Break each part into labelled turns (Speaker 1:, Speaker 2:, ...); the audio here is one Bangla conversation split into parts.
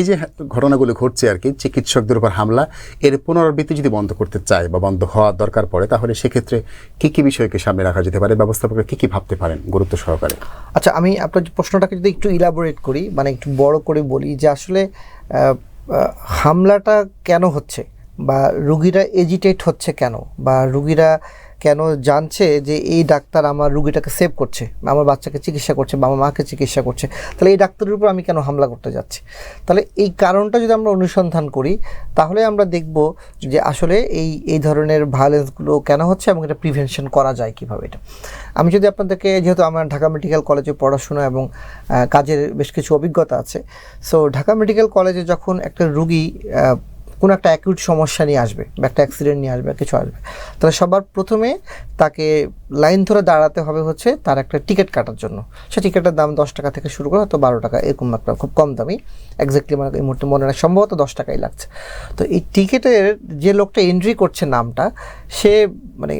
Speaker 1: এই যে ঘটনাগুলো ঘটছে আর কি, চিকিৎসকদের উপর হামলা, এর পুনরাবৃত্তি যদি বন্ধ করতে চায় বা বন্ধ হওয়া দরকার পড়ে, তাহলে সেক্ষেত্রে কি কি বিষয়কে সামনে রাখা যেতে পারে? ব্যবস্থাপকরা কি কি ভাবতে পারেন গুরুত্ব সহকারে?
Speaker 2: আচ্ছা আমি আপনার প্রশ্নটাকে যদি একটু ইলাবোরেট করি মানে একটু বড় করে বলি যে আসলে হামলাটা কেন হচ্ছে বা রুগীরা এজিটেট হচ্ছে কেন বা রুগীরা কেন জানছে যে এই ডাক্তার আমার রুগীটাকে সেভ করছে, আমার বাচ্চাকে চিকিৎসা করছে বা আমার মাকে চিকিৎসা করছে? তাহলে এই ডাক্তারের উপর আমি কেন হামলা করতে যাচ্ছি? তাহলে এই কারণটা যদি আমরা অনুসন্ধান করি, তাহলে আমরা দেখব যে আসলে এই এই ধরনের ভায়োলেন্সগুলো কেন হচ্ছে এবং এটা প্রিভেনশন করা যায় কীভাবে এটা। আমি যদি আপনাদেরকে, যেহেতু আমার ঢাকা মেডিকেল কলেজে পড়াশোনা এবং কাজের বেশ কিছু অভিজ্ঞতা আছে সো ঢাকা মেডিকেল কলেজে যখন একটা রুগী কোনো একটা অ্যাকিউট সমস্যা নিয়ে আসবে, বা একটা অ্যাক্সিডেন্ট নিয়ে আসবে কিছু আসবে। তাহলে সবার প্রথমে তাকে লাইন ধরে দাঁড়াতে হবে হচ্ছে তার একটা টিকিট কাটার জন্য। সে টিকিটের দাম দশ টাকা থেকে শুরু করে হয়তো বারো টাকা, এরকম একটা খুব কম দামি। এক্স্যাক্টলি মানে এই মুহূর্তে মনে হয় সম্ভবত দশ টাকাই লাগছে। তো এই টিকিটের যে লোকটা এন্ট্রি করছে নামটা, সে মানে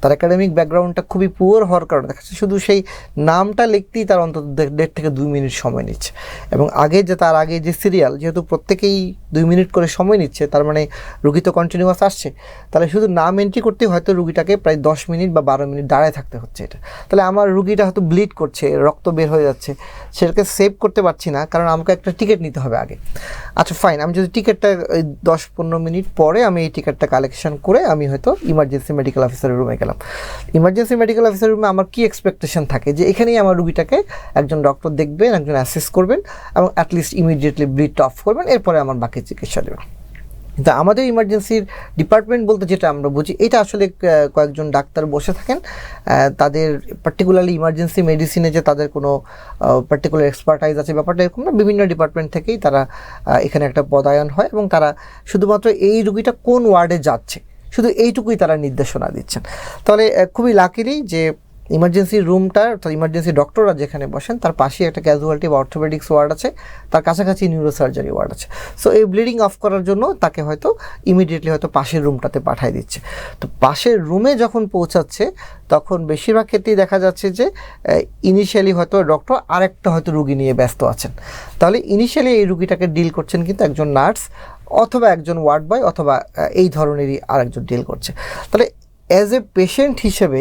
Speaker 2: তার একাডেমিক ব্যাকগ্রাউন্ডটা খুবই পুয়ার হওয়ার কারণে দেখা যাচ্ছে শুধু সেই নামটা লিখতেই তার অন্তত দেড় থেকে দুই মিনিট সময় নিচ্ছে। এবং আগে যে তার আগে যে সিরিয়াল যেহেতু প্রত্যেকেই দুই মিনিট করে সময় নিচ্ছে, তার মানে রুগী তো কন্টিনিউয়াস আসছে, তাহলে শুধু নাম এন্ট্রি করতে হয়তো রুগীটাকে প্রায় দশ মিনিট বা বারো মিনিট দাঁড়ায় থাকতে হচ্ছে এটা। তাহলে আমার রুগীটা হয়তো ব্লিড করছে, রক্ত বের হয়ে যাচ্ছে, সেটাকে সেভ করতে পারছি না, কারণ আমাকে একটা টিকিট নিতে হবে আগে। আচ্ছা ফাইন আমি যদি টিকিটটা দশ পনেরো মিনিট পরে আমি এই টিকিটটা কালেকশন করে আমি হয়তো ইমার্জেন্সি মেডিকেল অফিসারের রুমে গেলাম। ইমার্জেন্সি মেডিকেল অফিসারের রুমে আমার কী এক্সপেকটেশন থাকে? যে এখানেই আমার রুগীটাকে একজন ডক্টর দেখবেন, একজন অ্যাসেস করবেন এবং অ্যাটলিস্ট ইমিডিয়েটলি ব্লিডটা অফ করবেন, এরপরে আমার বাকি চিকিৎসা দেবেন। কিন্তু আমাদের ইমার্জেন্সির ডিপার্টমেন্ট বলতে যেটা আমরা বুঝি, এটা আসলে কয়েকজন ডাক্তার বসে থাকেন তাদের পার্টিকুলারলি ইমার্জেন্সি মেডিসিনে যে তাদের কোনো পার্টিকুলার এক্সপার্টাইজ আছে, ব্যাপারটা এরকম না, বিভিন্ন ডিপার্টমেন্ট থেকেই তারা এখানে একটা পদায়ন হয় এবং তারা শুধুমাত্র এই রুগীটা কোন ওয়ার্ডে যাচ্ছে, শুধু এইটুকুই তারা নির্দেশনা দিচ্ছেন। তাহলে খুবই লাকিলি যে ইমার্জেন্সি রুমটা অর্থাৎ ইমার্জেন্সি ডক্টররা যেখানে বসেন, তার পাশেই একটা ক্যাজুয়ালিটি বা অর্থোপেডিক্স ওয়ার্ড আছে, তার কাছাকাছি নিউরোসার্জারি ওয়ার্ড আছে। সো এই ব্লিডিং অফ করার জন্য তাকে হয়তো ইমিডিয়েটলি হয়তো পাশের রুমটাতে পাঠিয়ে দিচ্ছে। তো পাশের রুমে যখন পৌঁছাচ্ছে, তখন বেশিরভাগ ক্ষেত্রেই দেখা যাচ্ছে যে ইনিশিয়ালি হয়তো ডক্টর আরেকটা হয়তো রুগী নিয়ে ব্যস্ত আছেন। তাহলে ইনিশিয়ালি এই রুগীটাকে ডিল করছেন কিন্তু একজন নার্স অথবা একজন ওয়ার্ড বয় অথবা এই ধরনেরই আরেকজন ডিল করছে। তাহলে অ্যাজ এ পেশেন্ট হিসেবে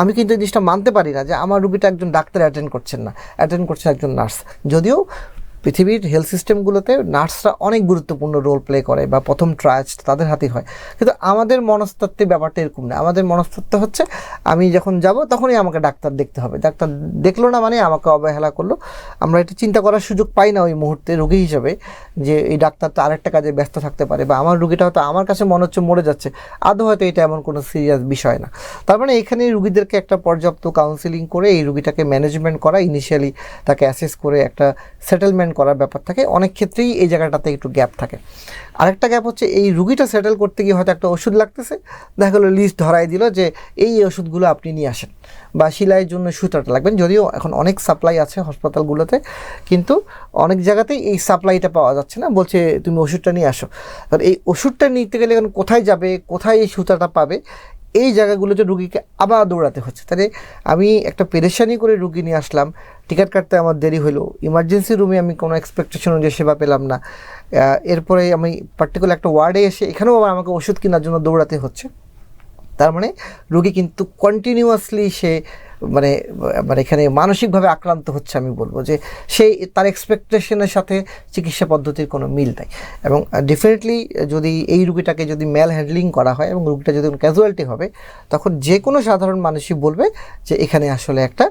Speaker 2: আমি কিন্তু এই জিনিসটা মানতে পারি না যে আমার রুগীটা একজন ডাক্তার অ্যাটেন্ড করছেন না অ্যাটেন্ড করছেন একজন নার্স। যদিও পৃথিবীর হেলথ সিস্টেমগুলোতে নার্সরা অনেক গুরুত্বপূর্ণ রোল প্লে করে বা প্রথম ট্রায়াচ তাদের হাতেই হয়। কিন্তু আমাদের মনস্তত্ত্বে ব্যাপারটা এরকম না। আমাদের মনস্তত্ত্ব হচ্ছে, আমি যখন যাব তখনই আমাকে ডাক্তার দেখতে হবে। ডাক্তার দেখল না মানে আমাকে অবহেলা করল। আমরা এটা চিন্তা করার সুযোগ পাই না ওই মুহূর্তে রোগী হিসেবে যে এই ডাক্তারটা আরেকটা কাজে ব্যস্ত থাকতে পারে বা আমার রুগীটা হয়তো আমার কাছে মনে হচ্ছে মরে যাচ্ছে। আদৌ হয়তো এটা এমন কোনো সিরিয়াস বিষয় না। তার মানে এখানে রুগীদেরকে একটা পর্যাপ্ত কাউন্সিলিং করে এই রুগীটাকে ম্যানেজমেন্ট করা ইনিশিয়ালি তাকে অ্যাসেস করে একটা সেটেলমেন্ট করার ব্যাপার থাকে, অনেক ক্ষেত্রেই এই জায়গাটাতে একটু গ্যাপ থাকে। আরেকটা গ্যাপ হচ্ছে এই রুগীটা সেটেল করতে গিয়ে হয়তো একটা ওষুধ লাগতেছে, দেখা গেলো লিস্ট ধরাই দিল যে এই ওষুধগুলো আপনি নিয়ে আসেন বা সেলাইয়ের জন্য সুতাটা লাগবেন, যদিও এখন অনেক সাপ্লাই আছে হাসপাতালগুলোতে, কিন্তু অনেক জায়গাতেই এই সাপ্লাইটা পাওয়া যাচ্ছে না, বলছে তুমি ওষুধটা নিয়ে আসো। আর এই ওষুধটা নিতে গেলে এখন কোথায় যাবে, কোথায় এই সুতাটা পাবে এই জায়গাগুলোতে রুগীকে আবার দৌড়াতে হচ্ছে। তাহলে আমি একটা পেরেশানি করে রুগী নিয়ে আসলাম, টিকিট কাটতে আমার দেরি হলো ইমার্জেন্সি রুমে আমি কোনো এক্সপেকটেশন অনুযায়ী সেবা পেলাম না। এরপরে আমি পার্টিকুলার একটা ওয়ার্ডে এসে এখানেও আবার আমাকে ওষুধ কেনার জন্য দৌড়াতে হচ্ছে। তার মানে রুগী কিন্তু কন্টিনিউয়াসলি সে মানে মানে এখানে মানসিকভাবে আক্রান্ত হচ্ছে আমি বলব যে সেই, তার এক্সপেকটেশনের সাথে চিকিৎসা পদ্ধতির কোনো মিল নাই। এবং ডেফিনেটলি যদি এই রুগীটাকে যদি ম্যাল হ্যান্ডলিং করা হয় এবং রুগীটা যদি ক্যাজুয়ালিটি হবে, তখন যে কোনো সাধারণ মানুষই বলবে যে এখানে আসলে একটা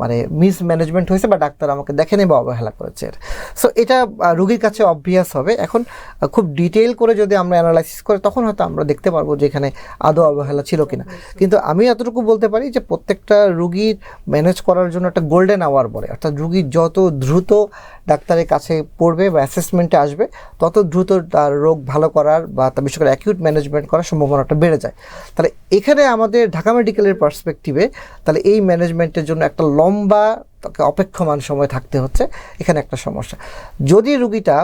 Speaker 2: মানে মিস ম্যানেজমেন্ট হয়েছে বা ডাক্তার আমাকে দেখেনি বা অবহেলা করেছে সো এটা রুগীর কাছে অবভিয়াস হবে। এখন খুব ডিটেল করে যদি আমরা অ্যানালাইসিস করি, তখন হয়তো আমরা দেখতে পারব যে এখানে আদৌ অবহেলা ছিল কিনা। কিন্তু আমি এতটুকু বলতে পারি যে প্রত্যেকটা রুগীর ম্যানেজ করার জন্য একটা গোল্ডেন আওয়ার বলে। অর্থাৎ রুগী যত দ্রুত ডাক্তারের কাছে পড়বে বা অ্যাসেসমেন্টে আসবে, তত দ্রুত তার রোগ ভালো করার বা তার বিশেষ করে অ্যাকিউট ম্যানেজমেন্ট করার সম্ভাবনাটা বেড়ে যায়। তাহলে এখানে আমাদের ঢাকা মেডিকেলের পার্সপেক্টিভে তাহলে এই ম্যানেজমেন্টের জন্য একটা লম্বা তাকে অপেক্ষমান সময় থাকতে হচ্ছে এখানে একটা সমস্যা। যদি রুগীটা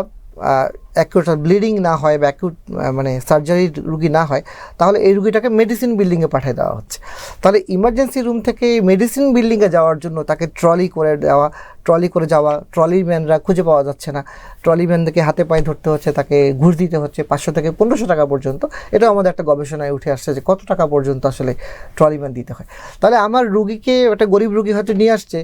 Speaker 2: অ্যাকিউট ব্লিডিং না হয় বা অ্যাকিউট মানে সার্জারির রুগী না হয়, তাহলে এই রুগীটাকে মেডিসিন বিল্ডিংয়ে পাঠিয়ে দেওয়া হচ্ছে। তাহলে ইমার্জেন্সি রুম থেকে মেডিসিন বিল্ডিংয়ে যাওয়ার জন্য তাকে ট্রলি করে দেওয়া ট্রলি করে যাওয়া ট্রলি ম্যানরা খুঁজে পাওয়া যাচ্ছে না। ট্রলি ম্যানদেরকে হাতে পায়ে ধরতে হচ্ছে, তাকে ঘুষ দিতে হচ্ছে পাঁচশো থেকে পনেরোশো টাকা পর্যন্ত। এটাও আমাদের একটা গবেষণায় উঠে আসছে যে কত টাকা পর্যন্ত আসলে ট্রলি ম্যান দিতে হয়। তাহলে আমার রুগীকে, একটা গরিব রুগী হয়তো নিয়ে আসছে,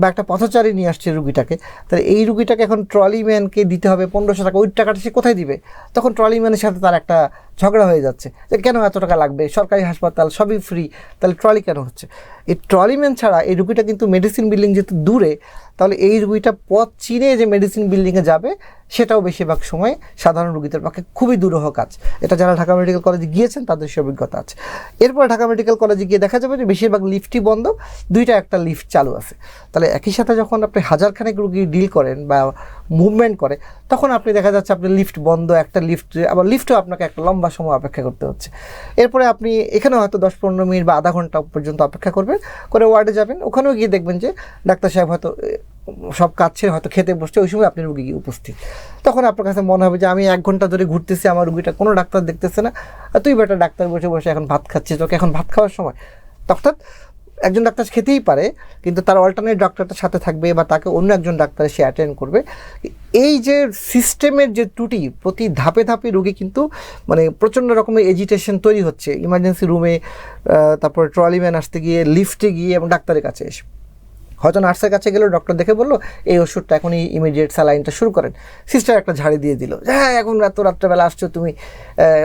Speaker 2: বা একটা পথচারী নিয়ে আসছে রুগীটাকে, তাহলে এই রুগীটাকে এখন ট্রলি ম্যানকে দিতে হবে পনেরোশো টাকা, ওই টাকাটা সে কোথায় দিবে? তখন ট্রলিম্যানের সাথে তার একটা ঝগড়া হয়ে যাচ্ছে। যে কেন এত টাকা লাগবে? সরকারি হাসপাতাল, সবই ফ্রি তাহলে ট্রলি কেন হচ্ছে? এই ট্রলি ম্যান ছাড়া এই রুগীটা কিন্তু মেডিসিন বিল্ডিং যেহেতু দূরে, তাহলে এই রুগীটা পথ চিনে যে মেডিসিন বিল্ডিংয়ে যাবে, সেটাও বেশিরভাগ সময় সাধারণ রুগীদের পক্ষে খুবই দুরূহ কাজ। এটা যারা ঢাকা মেডিকেল কলেজে গিয়েছেন, তাদের সে অভিজ্ঞতা আছে। এরপর ঢাকা মেডিকেল কলেজে গিয়ে দেখা যাবে যে বেশিরভাগ লিফটই বন্ধ, দুইটা একটা লিফট চালু আছে। তাহলে একই সাথে যখন আপনি হাজারখানেক রুগী ডিল করেন বা মুভমেন্ট করে, তখন আপনি দেখা যাচ্ছে আপনি লিফট বন্ধ, একটা লিফট আবার লিফটও আপনাকে একটা লম্বা সময় অপেক্ষা করতে হচ্ছে। এরপরে আপনি এখানে হয়তো দশ পনেরো মিনিট বা আধা ঘণ্টা পর্যন্ত অপেক্ষা করবেন, করে ওয়ার্ডে যাবেন। ওখানেও গিয়ে দেখবেন যে ডাক্তার সাহেব হয়তো সব কাজ ছেড়ে হয়তো খেতে বসছে, ওই সময় আপনি রুগী উপস্থিত। তখন আপনার কাছে মনে হবে যে আমি এক ঘণ্টা ধরে ঘুরতেছি, আমার রুগীটা কোনো ডাক্তার দেখতেছে না। তুই বেটা ডাক্তার বসে বসে এখন ভাত খাচ্ছিস, তোকে এখন ভাত খাওয়ার সময়। অর্থাৎ একজন ডাক্তার খেতেই পারে, কিন্তু তার অল্টারনেট ডাক্তারটার সাথে থাকবে বা তাকে অন্য একজন ডাক্তার সে অ্যাটেন্ড করবে। এই যে সিস্টেমের যে ত্রুটি, প্রতি ধাপে ধাপে রোগী কিন্তু মানে প্রচণ্ড রকমের এজিটেশন তৈরি হচ্ছে। ইমার্জেন্সি রুমে তারপর ট্রলিম্যান আসতে গিয়ে লিফটে গিয়ে এবং ডাক্তারের কাছে এসে। হয়তো নার্সের কাছে গেলেও ডক্টর দেখে বলল, এই ওষুধটা এখনই ইমিডিয়েট স্যালাইনটা শুরু করেন। সিস্টার একটা ঝাড়ি দিয়ে দিল হ্যাঁ এখন এত রাত্রেবেলা আসছো তুমি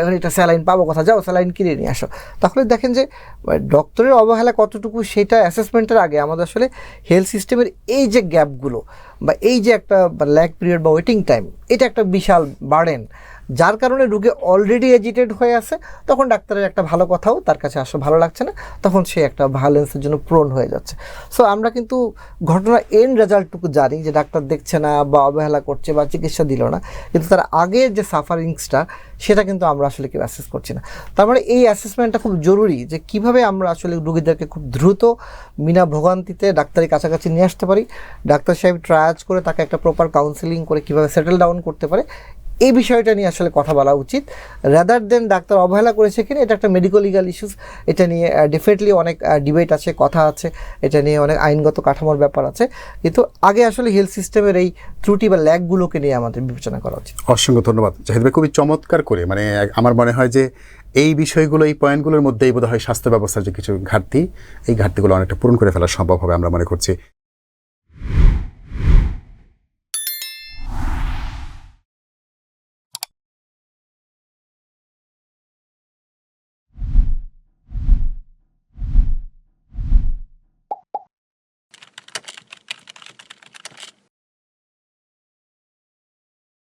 Speaker 2: এখন এটা স্যালাইন পাবো কথা যাও স্যালাইন কিনে নিয়ে আসো। তাহলে দেখেন যে ডক্টরের অবহেলা কতটুকু সেটা অ্যাসেসমেন্টের আগে আমাদের আসলে হেলথ সিস্টেমের এই যে গ্যাপগুলো বা এই যে একটা ল্যাগ পিরিয়ড বা ওয়েটিং টাইম এটা একটা বিশাল বার্ডেন যার কারণে রুগী অলরেডি এজিটেড হয়ে আছে, তখন ডাক্তারের একটা ভালো কথাও তার কাছে আসলে ভালো লাগছে না, তখন সে একটা ভায়োলেন্সের জন্য প্রোন হয়ে যাচ্ছে। সো আমরা কিন্তু ঘটনার এন্ড রেজাল্টটুকু জানি যে ডাক্তার দেখছে না বা অবহেলা করছে বা চিকিৎসা দিল না, কিন্তু তার আগের যে সাফারিংসটা সেটা কিন্তু আমরা আসলে কেউ অ্যাসেস করছি না। তার মানে এই অ্যাসেসমেন্টটা খুব জরুরি যে কীভাবে আমরা আসলে রুগীদেরকে খুব দ্রুত বিনা ভোগান্তিতে ডাক্তারের কাছাকাছি নিয়ে আসতে পারি। ডাক্তার সাহেব ট্রায়াজ করে তাকে একটা প্রপার কাউন্সিলিং করে কীভাবে সেটেল ডাউন করতে পারে এই বিষয়টা নিয়ে আসলে কথা বলা উচিত। রাদার দেন ডাক্তার অবহেলা করেছে কিনা, এটা একটা মেডিকেল লিগাল ইস্যুস এটা নিয়ে ডেফিনেটলি অনেক ডিবেট আছে, কথা আছে। এটা নিয়ে অনেক আইনগত কাঠামোর ব্যাপার আছে। কিন্তু আগে আসলে হেলথ সিস্টেমের এই ত্রুটি বা ল্যাগগুলোকে নিয়ে আমাদের বিবেচনা করা উচিত।
Speaker 1: অসংখ্য ধন্যবাদ। জাহিদ ভাই, খুবই চমৎকার করে মানে আমার মনে হয় যে এই বিষয়গুলো, এই পয়েন্টগুলোর মধ্যেই বোধহয় স্বাস্থ্য ব্যবস্থার যে কিছু ঘাটতি, এই ঘাটতিগুলো অনেকটা পূরণ করে ফেলা সম্ভব হবে আমরা মনে করছি।